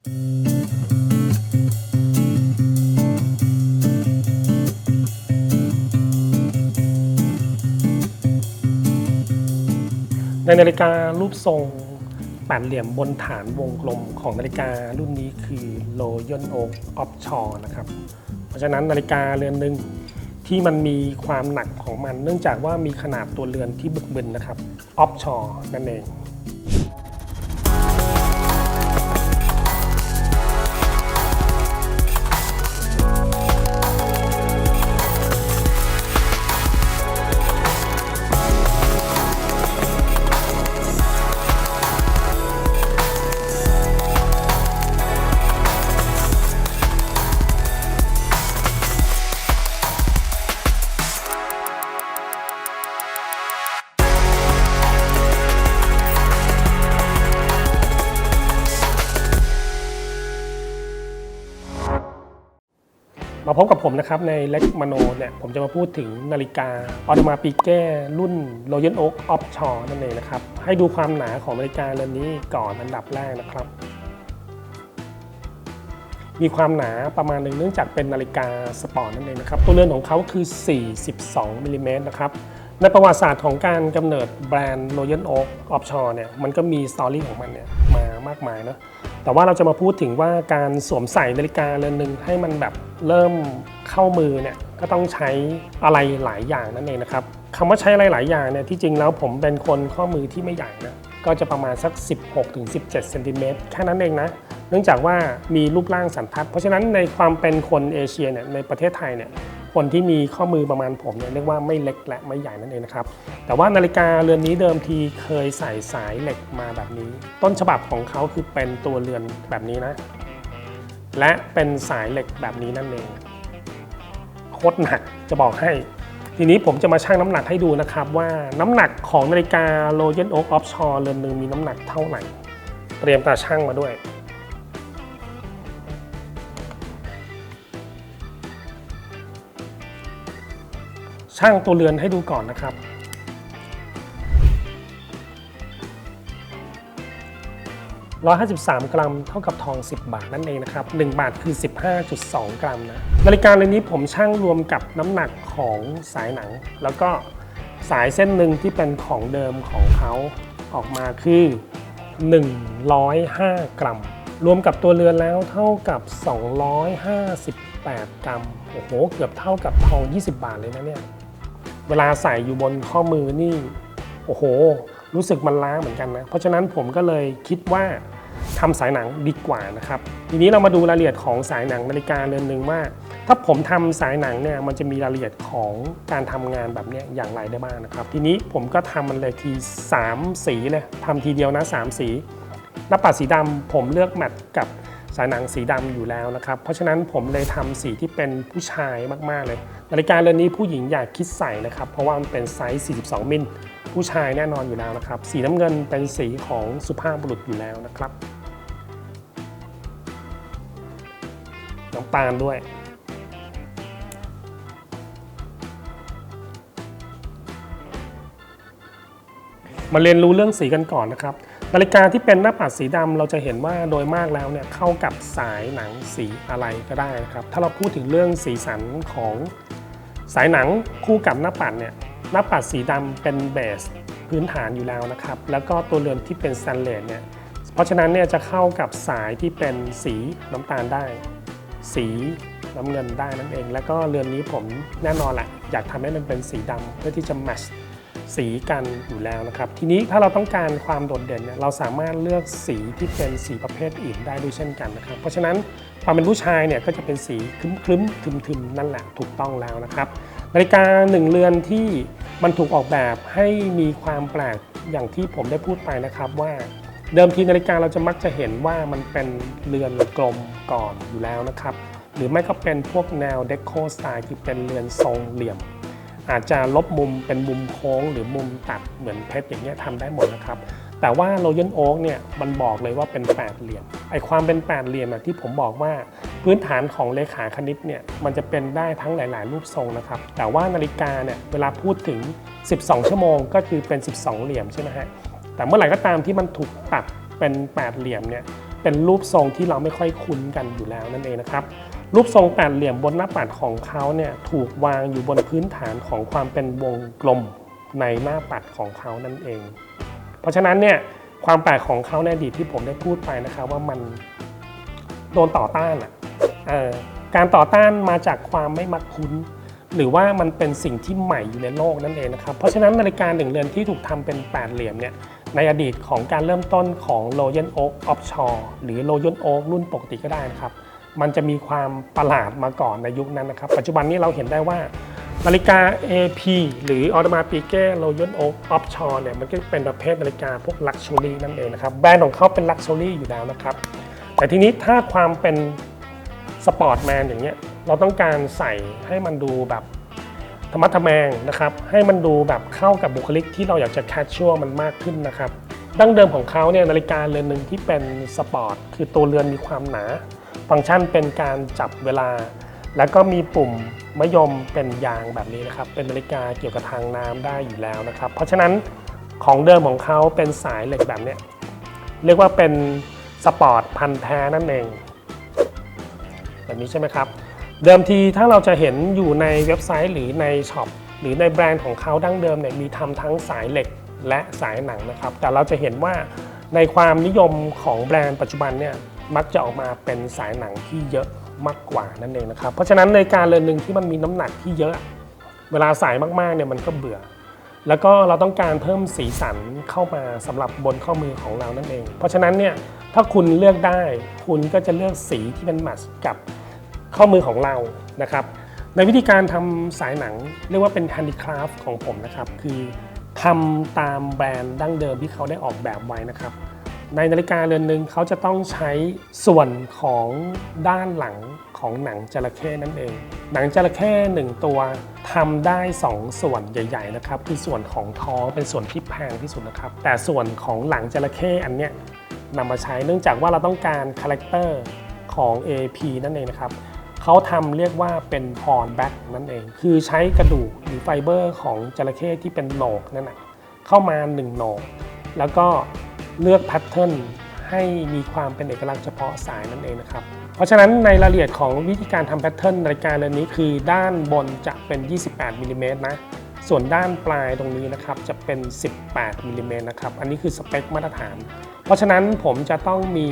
ในนาฬิการูปทรงแปดเหลี่ยมบนฐานวงกลมของนาฬิการุ่นนี้คือ Royal Oak Offshore นะครับ เพราะฉะนั้นนาฬิกาเรือนหนึ่งที่มันมีความหนักของมัน เนื่องจากว่ามีขนาดตัวเรือนที่บึกบึนนะครับ Offshore นั่นเอง มาพบกับผมนะครับในเล็กมโนเนี่ยผมจะมาพูดถึงนาฬิกาออโตมาปีเก้รุ่น Royal Oak Offshore นั่นเองนะครับ ให้ดูความหนาของนาฬิกาเรือนนี้ก่อนอันดับแรกนะครับ มีความหนาประมาณหนึ่งเนื่องจากเป็นนาฬิกาสปอร์ตนั่นเองนะครับ ตัวเรือนของเขาคือ 42มิลลิเมตรนะครับในประวัติศาสตร์ของการกำเนิดแบรนด์ Royal Oak Offshore เนี่ยมันก็มีสตอรี่ของมันเนี่ยมามากมายเนอะ แต่ว่าเราจะมาพูดถึงว่าการสวมใส่นาฬิกาเรือนหนึ่งให้มันแบบเริ่มเข้ามือเนี่ยก็ต้องใช้อะไรหลายอย่างนั่นเองนะครับคำว่าใช้อะไรหลายอย่างเนี่ยที่จริงแล้วผมเป็นคนข้อมือที่ไม่ใหญ่นะก็จะประมาณสัก 16-17เซนติเมตรแค่นั้นเองนะเนื่องจากว่ามีรูปร่างสันทัด เพราะฉะนั้นในความเป็นคนเอเชียเนี่ยในประเทศไทยเนี่ย คนที่มีข้อมือประมาณผมเนี่ยเรียกว่าไม่เล็กและไม่ใหญ่นั่นเองนะครับ แต่ว่านาฬิกาเรือนนี้เดิมทีเคยใส่สายเหล็กมาแบบนี้ ต้นฉบับของเขาคือเป็นตัวเรือนแบบนี้นะ และเป็นสายเหล็กแบบนี้นั่นเองโคตรหนักจะบอกให้ ทีนี้ผมจะมาชั่งน้ำหนักให้ดูนะครับ ว่าน้ำหนักของนาฬิกา Royal Oak Offshore เรือนหนึ่งมีน้ำหนักเท่าไหร่ เตรียมตาชั่งมาด้วย ช่างตัวเรือนให้ดูก่อนนะครับ153 กรัม เท่ากับทอง 10 บาทนั่นเองนะครับ 1 บาทคือ 15.2 กรัมนะนาฬิกาเรือนนี้ผมช่างรวมกับน้ำหนักของสายหนัง แล้วก็สายเส้นหนึ่งที่เป็นของเดิมของเขาออกมาคือ 105 กรัม รวมกับตัวเรือนแล้วเท่ากับ 258 กรัม โอ้โห เกือบเท่ากับทอง 20 บาทเลยนะเนี่ย เวลาใส่อยู่บนข้อมือนี่ โอ้โห รู้สึกมันล้าเหมือนกันนะ เพราะฉะนั้นผมก็เลยคิดว่าทำสายหนังดีกว่านะครับ ทีนี้เรามาดูรายละเอียดของสายหนังนาฬิกาเรือนหนึ่งว่า ถ้าผมทำสายหนังเนี่ยมันจะมีรายละเอียดของการทำงานแบบนี้อย่างไรได้บ้างนะครับ ทีนี้ผมก็ทำมันเลยที 3 สีเลยทำทีเดียวนะ 3 สีหน้าปัดสีดำผมเลือกแมทกับ สายหนังสีดำอยู่แล้วนะครับ เพราะฉะนั้นผมเลยทำสีที่เป็นผู้ชายมากๆเลย นาฬิกาเรือนนี้ผู้หญิงอยากคิดใส่นะครับ เพราะว่ามันเป็นไซส์ 42 มิล ผู้ชายแน่นอนอยู่แล้วนะครับ สีน้ำเงินเป็นสีของสุภาพบุรุษอยู่แล้วนะครับน้ำตาลด้วยมาเรียนรู้เรื่องสีกันก่อนนะครับ นาฬิกาที่เป็นหน้าปัดสีดำเราจะเห็นว่าโดยมากแล้วเนี่ยเข้ากับสายหนังสีอะไรก็ได้นะครับ ถ้าเราพูดถึงเรื่องสีสันของสายหนังคู่กับหน้าปัดเนี่ยหน้าปัดสีดำเป็นเบสพื้นฐานอยู่แล้วนะครับ แล้วก็ตัวเรือนที่เป็นสแตนเลสเนี่ยเพราะฉะนั้นเนี่ยจะเข้ากับสายที่เป็นสีน้ำตาลได้ สีน้ำเงินได้นั่นเอง แล้วก็เรือนนี้ผมแน่นอนแหละอยากทำให้มันเป็นสีดำเพื่อที่จะแมช สีกันอยู่แล้วนะครับ ทีนี้ถ้าเราต้องการความโดดเด่นเนี่ยเราสามารถเลือกสีที่เป็นสีประเภทอื่นได้ด้วยเช่นกันนะครับ เพราะฉะนั้นความเป็นผู้ชายเนี่ยก็จะเป็นสีคลึ้มๆทึมๆนั่นแหละถูกต้องแล้วนะครับนาฬิกาหนึ่งเรือนที่มันถูกออกแบบให้มีความแปลกอย่างที่ผมได้พูดไปนะครับว่าเดิมทีนาฬิกาเราจะมักจะเห็นว่ามันเป็นเรือนกลมก่อนอยู่แล้วนะครับ หรือไม่ก็เป็นพวกแนวเดคโคสไตล์คือเป็นเรือนทรงเหลี่ยม อาจจะลบมุมเป็นมุมโค้งหรือมุมตัดเหมือนเพชรอย่างเงี้ยทำได้หมดนะครับ แต่ว่าโรยันโอ๊กเนี่ยมันบอกเลยว่าเป็นแปดเหลี่ยมไอความเป็นแปดเหลี่ยมอะที่ผมบอกว่าพื้นฐานของเลขาคณิตเนี่ยมันจะเป็นได้ทั้งหลาย ๆ รูปทรงนะครับ แต่ว่านาฬิกาเนี่ยเวลาพูดถึง 12 ชั่วโมงก็คือเป็น 12 เหลี่ยมใช่ไหมฮะแต่เมื่อไหร่ก็ตามที่มันถูกตัดเป็นแปดเหลี่ยมเนี่ยเป็นรูปทรงที่เราไม่ค่อยคุ้นกันอยู่แล้วนั่นเองนะครับ รูปทรงแปดเหลี่ยมบนหน้าปัดของเขาเนี่ยถูกวางอยู่บนพื้นฐานของความเป็นวงกลมในหน้าปัดของเขานั่นเอง เพราะฉะนั้นเนี่ยความแปลกของเขาในอดีตที่ผมได้พูดไปนะครับว่ามันโดนต่อต้านอะอ่อการต่อต้านมาจากความไม่มักคุ้น หรือว่ามันเป็นสิ่งที่ใหม่อยู่ในโลกนั่นเองนะครับ เพราะฉะนั้นนาฬิกาหนึ่งเรือนที่ถูกทำเป็นแปดเหลี่ยมเนี่ยในอดีตของการเริ่มต้นของ Royal Oak Offshore หรือ Royal Oak รุ่นปกติก็ได้นะครับ มันจะมีความประหลาดมาก่อนในยุคนั้นนะครับ ปัจจุบันนี้เราเห็นได้ว่านาฬิกา AP หรือ Audemars Piguet Royal Oak Offshore เนี่ยมันก็เป็นประเภทนาฬิกาพวก Luxury นั่นเองนะครับ แบรนด์ของเขาเป็น Luxury อยู่แล้วนะครับ แต่ทีนี้ถ้าความเป็นสปอร์ตแมนอย่างเงี้ยเราต้องการใส่ให้มันดูแบบธรรมะทแมงนะครับ ให้มันดูแบบเข้ากับบุคลิกที่เราอยากจะแคชชัวมันมากขึ้นนะครับ ดั้งเดิมของเขาเนี่ยนาฬิกาเรือนหนึ่งที่เป็นสปอร์ตคือตัวเรือนมีความหนา ฟังก์ชันเป็นการจับเวลา แล้วก็มีปุ่มมะยมเป็นยางแบบนี้นะครับ เป็นนาฬิกาเกี่ยวกับทางน้ำได้อยู่แล้วนะครับ เพราะฉะนั้นของเดิมของเขาเป็นสายเหล็กแบบเนี้ยเรียกว่าเป็นสปอร์ตพันแท้นั่นเอง แบบนี้ใช่ไหมครับ เดิมทีถ้าเราจะเห็นอยู่ในเว็บไซต์หรือในช็อปหรือในแบรนด์ของเขาดั้งเดิมเนี่ยมีทำทั้งสายเหล็ก และสายหนังนะครับ แต่เราจะเห็นว่าในความนิยมของแบรนด์ปัจจุบันเนี่ยมักจะออกมาเป็นสายหนังที่เยอะมากกว่านั่นเองนะครับ เพราะฉะนั้นในการเรือนหนึ่งที่มันมีน้ำหนักที่เยอะ เวลาใส่มากๆเนี่ยมันก็เบื่อ แล้วก็เราต้องการเพิ่มสีสันเข้ามาสำหรับบนข้อมือของเรานั่นเอง เพราะฉะนั้นเนี่ยถ้าคุณเลือกได้คุณก็จะเลือกสีที่เป็นมทช์กับข้อมือของเรานะครับ ในวิธีการทำสายหนังเรียกว่าเป็น handicraft ของผมนะครับ คือ ทำตามแบรนด์ดั้งเดิมที่เขาได้ออกแบบไว้นะครับ ในนาฬิกาเรือนหนึ่งเขาจะต้องใช้ส่วนของด้านหลังของหนังจระเข้นั่นเอง หนังจระเข้หนึ่งตัวทำได้ 2 ส่วนใหญ่ ๆ นะครับ คือส่วนของท้องเป็นส่วนที่แพงที่สุดนะครับ แต่ส่วนของหลังจระเข้อันเนี้ยนำมาใช้เนื่องจากว่าเราต้องการคาแรคเตอร์ของ AP นั่นเองนะครับ เขาทำเรียกว่าเป็นฮอร์นแบ็กนั่นเอง คือใช้กระดูกหรือไฟเบอร์ของจระเข้ที่เป็นโหนกนั่นแหะเข้ามา1โหนก แล้วก็เลือกแพทเทิร์นให้มีความเป็นเอกลักษณ์เฉพาะสายนั่นเองนะครับ เพราะฉะนั้นในรายละเอียดของวิธีการทำแพทเทิร์นนาฬิการเรือนนี้คือด้านบนจะเป็น 28มิลลิเมตรนะ ส่วนด้านปลายตรงนี้นะครับจะเป็น 18มิลลิเมตรนะครับ อันนี้คือสเปคมาตรฐาน เพราะฉะนั้นผมจะต้องมี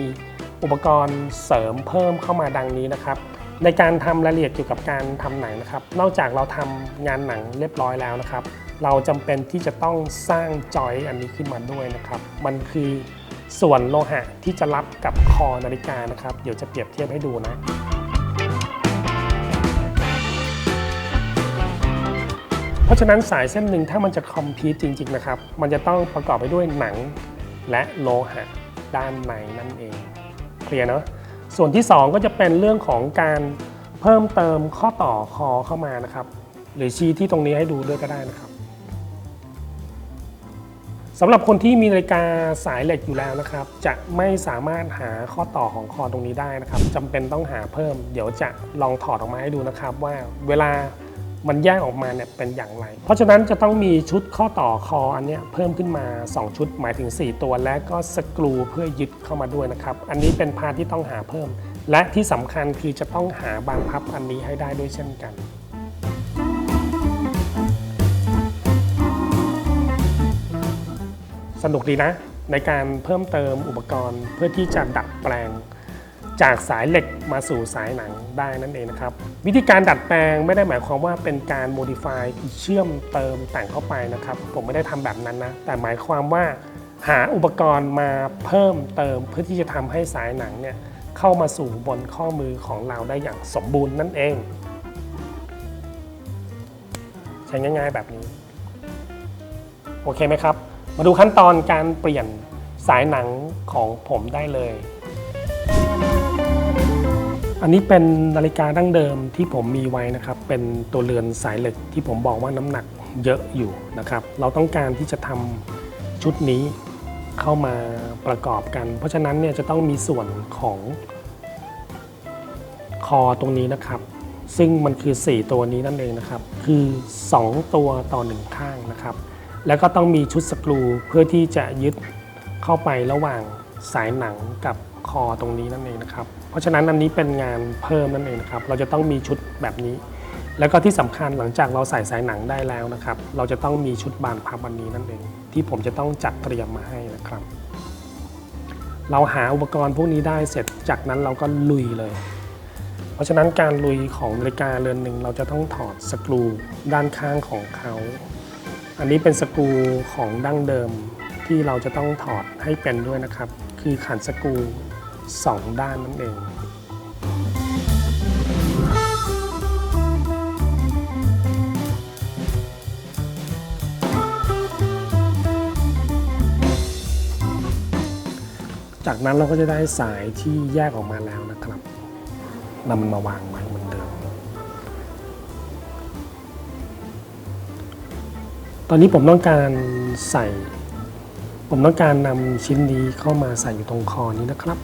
อุปกรณ์เสริมเพิ่มเข้ามาดังนี้นะครับ ในการทำรายละเอียดเกี่ยวกับการทำหนังนะครับ นอกจากเราทำงานหนังเรียบร้อยแล้วนะครับ เราจำเป็นที่จะต้องสร้างจอยอันนี้ขึ้นมาด้วยนะครับ มันคือส่วนโลหะที่จะรับกับคอนาฬิกานะครับ เดี๋ยวจะเปรียบเทียบให้ดูนะเพราะฉะนั้นสายเส้นหนึ่งถ้ามันจะคอมพีทจริง ๆนะครับ มันจะต้องประกอบไปด้วยหนังและโลหะด้านในนั่นเอง เคลียร์เนาะ ส่วนที่ 2 ก็จะเป็นเรื่องของการเพิ่มเติมข้อต่อคอเข้ามานะครับ หรือชี้ที่ตรงนี้ให้ดูด้วยก็ได้นะครับสำหรับคนที่มีนาฬิกาสายเหล็กอยู่แล้วนะครับ จะไม่สามารถหาข้อต่อของคอตรงนี้ได้นะครับจำเป็นต้องหาเพิ่ม เดี๋ยวจะลองถอดออกมาให้ดูนะครับ ว่าเวลา มันแยกออกมาเนี่ยเป็นอย่างไร เพราะฉะนั้นจะต้องมีชุดข้อต่อคออันเนี้ยเพิ่มขึ้นมา 2 ชุดหมายถึง 4 ตัวและก็สกรูเพื่อยึดเข้ามาด้วยนะครับ อันนี้เป็นพาที่ต้องหาเพิ่ม และที่สำคัญคือจะต้องหาบานพับอันนี้ให้ได้ด้วยเช่นกันสนุกดีนะ ในการเพิ่มเติมอุปกรณ์เพื่อที่จะดัดแปลง จากสายเหล็กมาสู่สายหนังได้นั่นเองนะครับ วิธีการดัดแปลงไม่ได้หมายความว่าเป็นการ modify คือเชื่อมเติมแต่งเข้าไปนะครับ ผมไม่ได้ทำแบบนั้นนะ แต่หมายความว่าหาอุปกรณ์มาเพิ่มเติมเพื่อที่จะทำให้สายหนังเนี่ยเข้ามาสู่บนข้อมือของเราได้อย่างสมบูรณ์นั่นเอง ใช้ง่ายๆแบบนี้ โอเคไหมครับ มาดูขั้นตอนการเปลี่ยนสายหนังของผมได้เลย อันนี้เป็นนาฬิกาดั้งเดิมที่ผมมีไว้นะครับ เป็นตัวเรือนสายเหล็กที่ผมบอกว่าน้ำหนักเยอะอยู่นะครับ เราต้องการที่จะทำชุดนี้เข้ามาประกอบกัน เพราะฉะนั้นเนี่ยจะต้องมีส่วนของคอตรงนี้นะครับ ซึ่งมันคือ 4 ตัวนี้นั่นเองนะครับ คือ 2 ตัวต่อ 1 ข้างนะครับ แล้วก็ต้องมีชุดสกรูเพื่อที่จะยึดเข้าไประหว่างสายหนังกับคอตรงนี้นั่นเองนะครับ เพราะฉะนั้นอันนี้เป็นงานเพิ่มนั่นเองนะครับ เราจะต้องมีชุดแบบนี้ แล้วก็ที่สำคัญหลังจากเราใส่สายหนังได้แล้วนะครับ เราจะต้องมีชุดบานพับอันนี้นั่นเอง ที่ผมจะต้องจัดเตรียมมาให้นะครับ เราหาอุปกรณ์พวกนี้ได้เสร็จจากนั้นเราก็ลุยเลย เพราะฉะนั้นการลุยของนาฬิกาเรือนหนึ่งเราจะต้องถอดสกรูด้านข้างของเขา อันนี้เป็นสกรูของดั้งเดิมที่เราจะต้องถอดให้เป็นด้วยนะครับ คือขันสกรู สองด้านนั่นเองจากนั้นเราก็จะได้สายที่แยกออกมาแล้วนะครับนำมันมาวางไว้เหมือนเดิม ตอนนี้ผมต้องการใส่ ผมต้องการนำชิ้นนี้เข้ามาใส่อยู่ตรงคอนี้นะครับ